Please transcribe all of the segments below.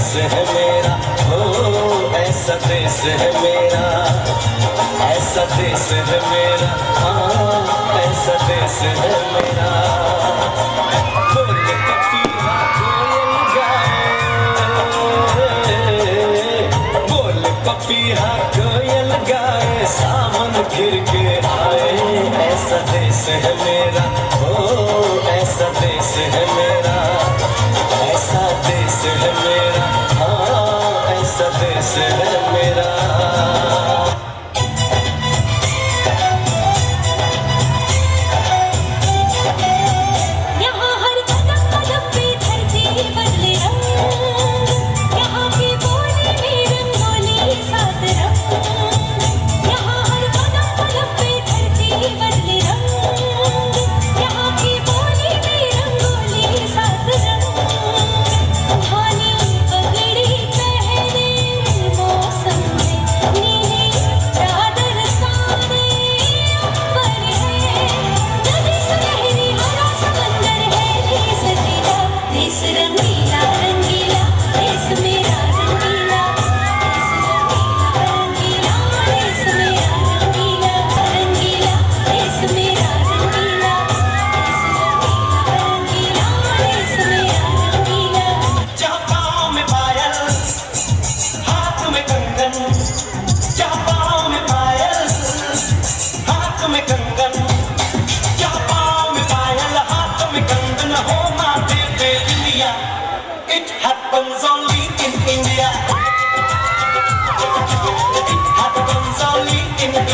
देश है मेरा हो ऐसा देश है मेरा ऐसा देश है मेरा हाँ ऐसा देश है मेरा 네.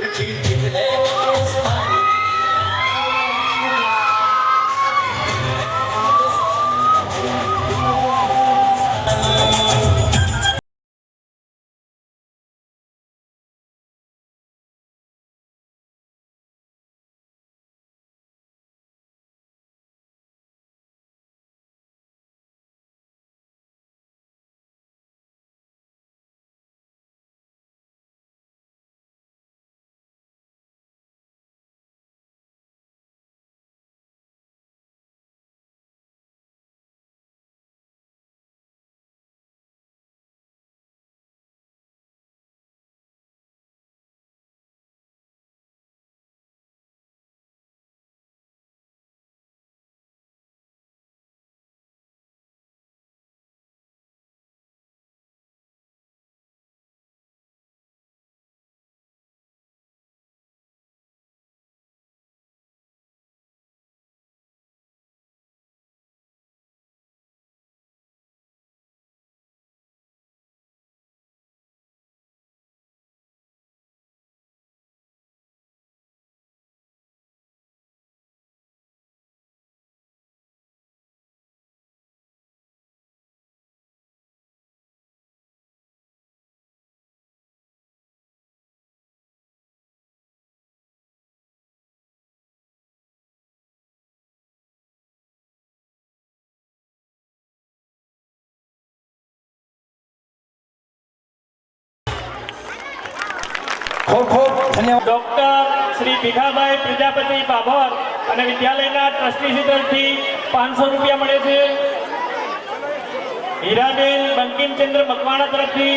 Hey. ખૂબ ખૂબ ધન્યવાદ. ડોક્ટર શ્રી ભીખાભાઈ પ્રજાપતિ બાભર અને વિદ્યાલયના ટ્રસ્ટી તરફથી પાંચસો રૂપિયા મળે છે. હીરાબેન બંકિમચંદ્ર મકવાણા તરફથી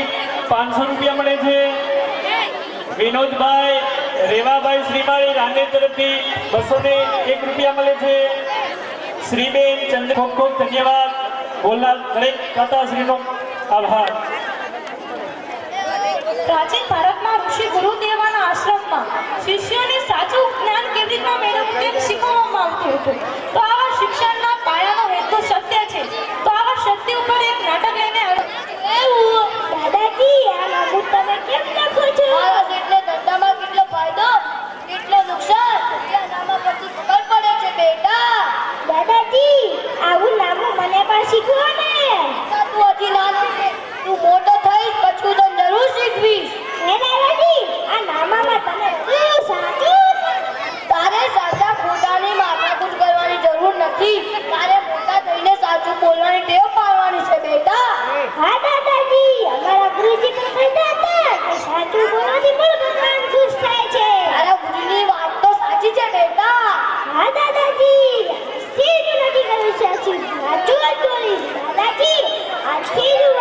પાંચસો રૂપિયા મળે છે. વિનોદભાઈ રેવાભાઈ શ્રીમાળી રાંદે તરફથી બસો ને એક રૂપિયા મળે છે. શ્રીબેન ચંદ્ર ખૂબ ખૂબ ધન્યવાદ. બોલનાર દરેક દાતાશ્રીનો આભાર. પ્રાચીન ભારતમાં ઋષિ ગુરુદેવાના આશ્રમમાં શિષ્યોને સાચું જ્ઞાન કેવી રીતના મેળવવું તે શીખવવામાં આવતું હતું. તો આવા શિક્ષણના પાયાનો હેતુ સત્ય છે. તો આવા સત્ય ઉપર એક નાટક લઈને આવ્યો દાદાજી આ નાટક તમે કેમ લખો છો? માણસ એટલે ધંધામાં કેટલો ફાયદો કેટલો નુકસાન એ આનામાં પરથી ખબર પડે છે બેટા દાદાજી આવું નામું મને પણ શીખવો ને તું હજી નાનો છે તું મોટો થઈશ પછી હું તને જરૂર શીખવીશ હે દાદાજી આ નામામાં તમે બધું સાચું તારે સાચા ખોટાની માથાકૂટ કરવાની જરૂર નથી તારે મોટા થઈને સાચું બોલવાની ટેવ પાડવાની છે બેટા હા દાદાજી અમારા ગુરુજી પણ કહેતા હતા કે સાચું બોલવાથી પણ ભગવાન ખુશ થાય છે તારા ગુરુની વાત તો સાચી છે બેટા હા દાદાજી આજથી જ નક્કી કર્યું છે આજથી સાચું જ બોલીશ દાદાજી આજથી જ હું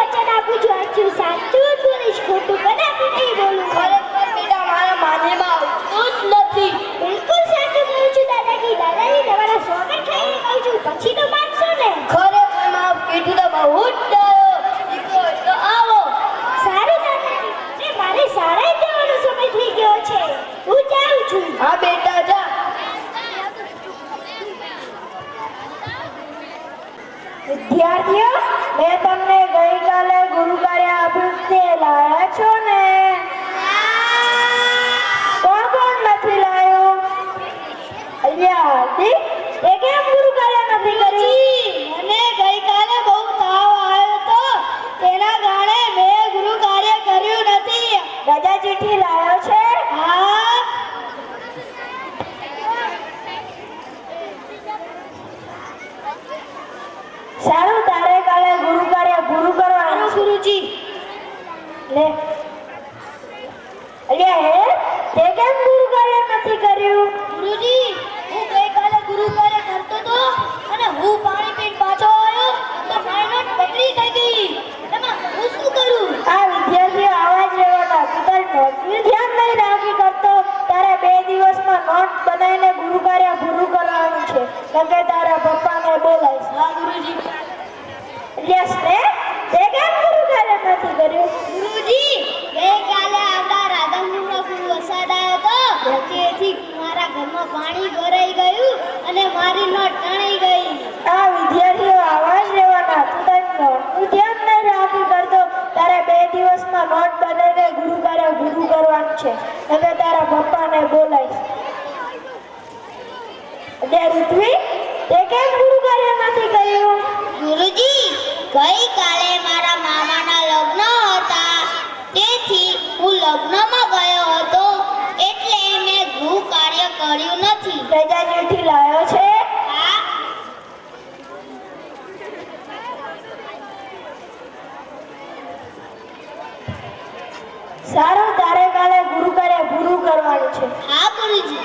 મારા સારું સમય થઈ ગયો છે હું જાઉં છું હા બેટા જા. વિદ્યાર્થીઓ મેં તમને ગઈકાલે ગુરુ કાર્ય આપ્યું તે લાયા છો ને કોણ કોણ નથી લાયો અલ્યા હાર્દિક તે કેમ ગુરુ કાર્ય નથી કર્યું મને ગઈકાલે બહુ તાવ આવ્યો તો તેના કારણે મેં ગુરુ કાર્ય કર્યું નથી રજા ચીઠી લાયો છે હા સારું તારે કાલે ગુરુ કાર્ય પૂરું કરવાનું ગુરુજી લે અલ્યા હે તે કેમ ગુરુ કાર્ય નથી કર્યું ગુરુજી હું ગઈકાલે ગુરુ કાર્ય કરતો તો અને હું પાણી પીને પાછો આવ્યો તો મારી નોટ બગડી થઈ ગઈ એમાં હું શું કરું આ વિદ્યાર્થીઓ આવા જ રહેવાના તું તારી નોટનું ધ્યાન નહીં રાખી કરતો તારે બે દિવસમાં નોટ બનાવીને ગુરુ કાર્ય પૂરું કરવાનું છે કેમ કે તારા પપ્પાને બોલાવીશ હા ગુરુજી યસ ને તે કેમ ગુરુ કાર્ય નથી કર્યું ગુરુજી ગઈકાલે આપણા રાધનપુરનો ખૂબ વરસાદ આવ્યો તો તેથી મારા ઘરમાં પાણી ભરાઈ ગયું અને મારી નોટ તણાઈ ગઈ આ વિદ્યાર્થીઓ આવા જ રહેવાના તું તારી નોટનું ધ્યાન નહીં રાખી કરતો તારે બે દિવસમાં નોટ બનાવીને કાર્ય પૂરું કરવાનું છે. હવે તારા પપ્પાને બોલાવીશ એટલે ઋત્વી, તે કેમ ગુરુ કાર્ય નથી કર્યું ગુરુજી, ગઈકાલે મારા મામાના લગ્ન હતા. તેથી હું લગ્નમાં ગયો હતો એટલે મેં ગૃહ કાર્ય કર્યું નથી રજા ચીઠી લાયો છે હા સારું તારે કાલે ગુરુ કાર્ય પૂરું કરવાનું છે હા ગુરુજી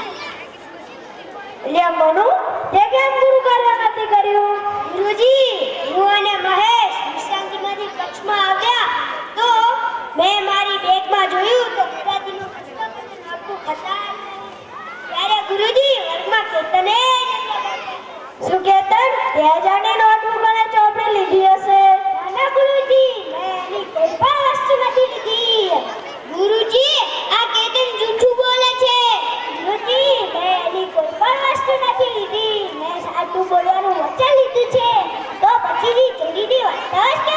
એટલે મનુ તે કેમ ગુરુ કાર્ય નથી કર્યું ગુરુજી હું અને મહેશ વિશ્રાંતિમાંથી કચ્છમાં આવ્યા તો મેં મારી બેગમાં જોયું તો ગુજરાતીનું પુસ્તક અને નોટબુક હતા ત્યારે ગુરુજી વર્ગમાં કેતને શું ચોપડી લીધી હશે. મેં કોઈ પણ વસ્તુ નથી લીધી. ગુરુજી, આ કેતન જૂઠું બોલે છે. ગુરુજી, મેં કોઈ પણ વસ્તુ નથી લીધી. મેં સાચું બોલવાનું વચન લીધું છે. તો પછીની ચોરીની વાત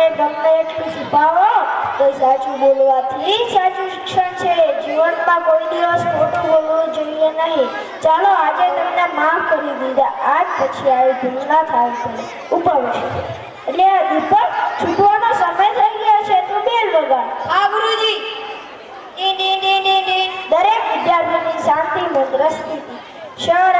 તમે ગમે એટલું છુપાવો તો સાચું બોલવાથી સાચું શિક્ષણ છે. જીવનમાં કોઈ દિવસ ખોટું બોલવું જોઈએ નહીં. ચાલો આજે તમને માફ કરી દીધા. આજ પછી આવી ભૂલ થાય છે. ઉપર એટલે દીપક છૂટવાનો સમય થઈ ગયો છે. તું બેલ વગા હા ગુરુજી. દરેક વિદ્યાર્થીની શાંતિ મંત્ર સ્થિતિ શહેર